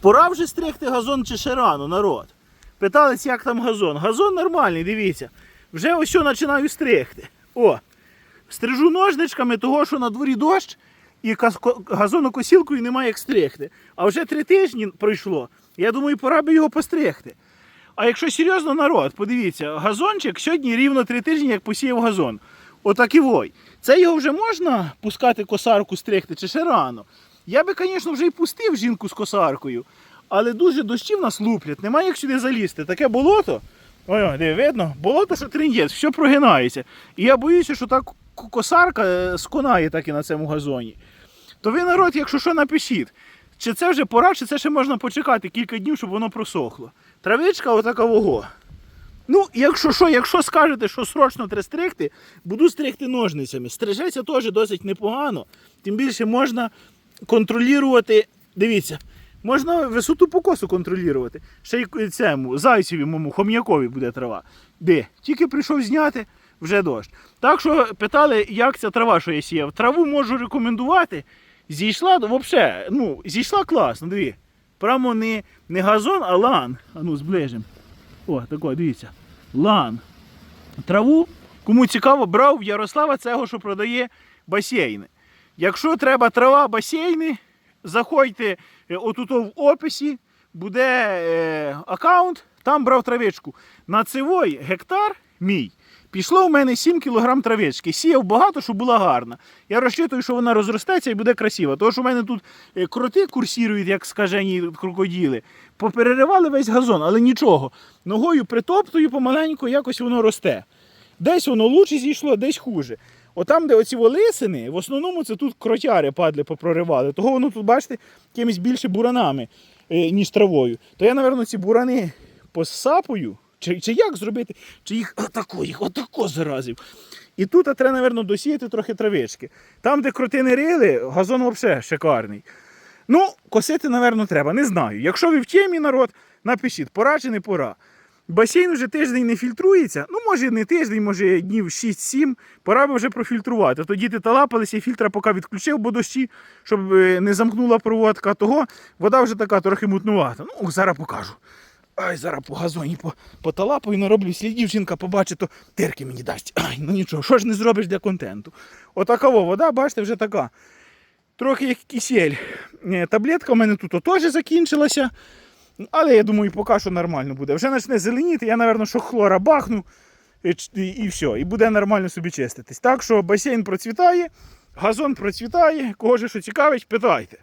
Пора вже стригти газон чи ще рано, народ. Питались, як там газон. Газон нормальний, дивіться. Вже ось починаю стригти. О, стрижу ножничками, того, що на дворі дощ і газонокосілкою немає як стригти. А вже три тижні пройшло. Я думаю, пора би його постригти. А якщо серйозно, народ, подивіться, газончик сьогодні рівно три тижні, як посіяв газон. Отак і вой. Це його вже можна пускати косарку стригти чи ще рано. Я би, звісно, вже і пустив жінку з косаркою, але дуже дощів нас луплять, немає як сюди залізти. Таке болото. Ой, ой, видно, болото, що трендець, все прогинається. І я боюся, що так косарка е, сконає так і на цьому газоні. То ви, народ, якщо що, напишіть, чи це вже пора, чи це ще можна почекати кілька днів, щоб воно просохло. Травичка отака вого. Ну, якщо що, якщо скажете, що срочно треба стригти, буду стригти ножницями. Стрижеться теж досить непогано. Тим більше можна контролювати. Дивіться, можна висоту покосу контролювати. Ще й цьому зайцеві моєму хом'якові буде трава. Де? Тільки прийшов зняти, вже дощ. Так що питали, як ця трава, що я сіяв. Траву можу рекомендувати. Зійшла, взагалі, ну, зійшла класно, диві. Прямо не, не газон, а лан. А ну, зближимо. О, тако, дивіться. Лан. Траву, кому цікаво, брав в Ярослава цього, що продає басейни. Якщо треба трава, басейни, заходьте е, отут в описі, буде е, аккаунт, там брав травичку. На цивой гектар мій. Пішло в мене 7 кг травички. Сіяв багато, щоб була гарна. Я розчитую, що вона розростеться і буде красива. Тому що в мене тут е, кроти курсірують, як скажені крокоділи. Попереривали весь газон, але нічого. Ногою притоптую помаленьку, якось воно росте. Десь воно лучше зійшло, десь хуже. Отам, де оці волисини, в основному це тут кротяри падли попроривали. Того воно тут, бачите, якимись більше буранами, е, ніж травою. То я, напевно, ці бурани посапую. Чи, чи як зробити? Чи їх отако, їх отако заразив. І тут а треба, напевно, досіяти трохи травички. Там, де кроти не рили, газон взагалі шикарний. Ну, косити, напевно, треба. Не знаю. Якщо ви в темі народ, напишіть, пора чи не пора. Басейн вже тиждень не фільтрується. Ну, може, не тиждень, може днів 6-7. Пора би вже профільтрувати. А то діти талапалися, і фільтра поки відключив, бо дощі, щоб е, не замкнула проводка. Того вода вже така трохи мутнувата. Ну, зараз покажу. Ай, зараз по газоні по, поталапаю, нароблю слідів, жінка побачить, то тирки мені дасть. Ай, ну нічого, що ж не зробиш для контенту. Отака вода, бачите, вже така. Трохи як кисель. Е, Таблетка в мене тут теж закінчилася. Але я думаю, поки що нормально буде. Вже почне зеленіти, я, напевно, що хлора бахну і, і, і все. І буде нормально собі чиститись. Так що басейн процвітає, газон процвітає, кого ж що цікавить, питайте.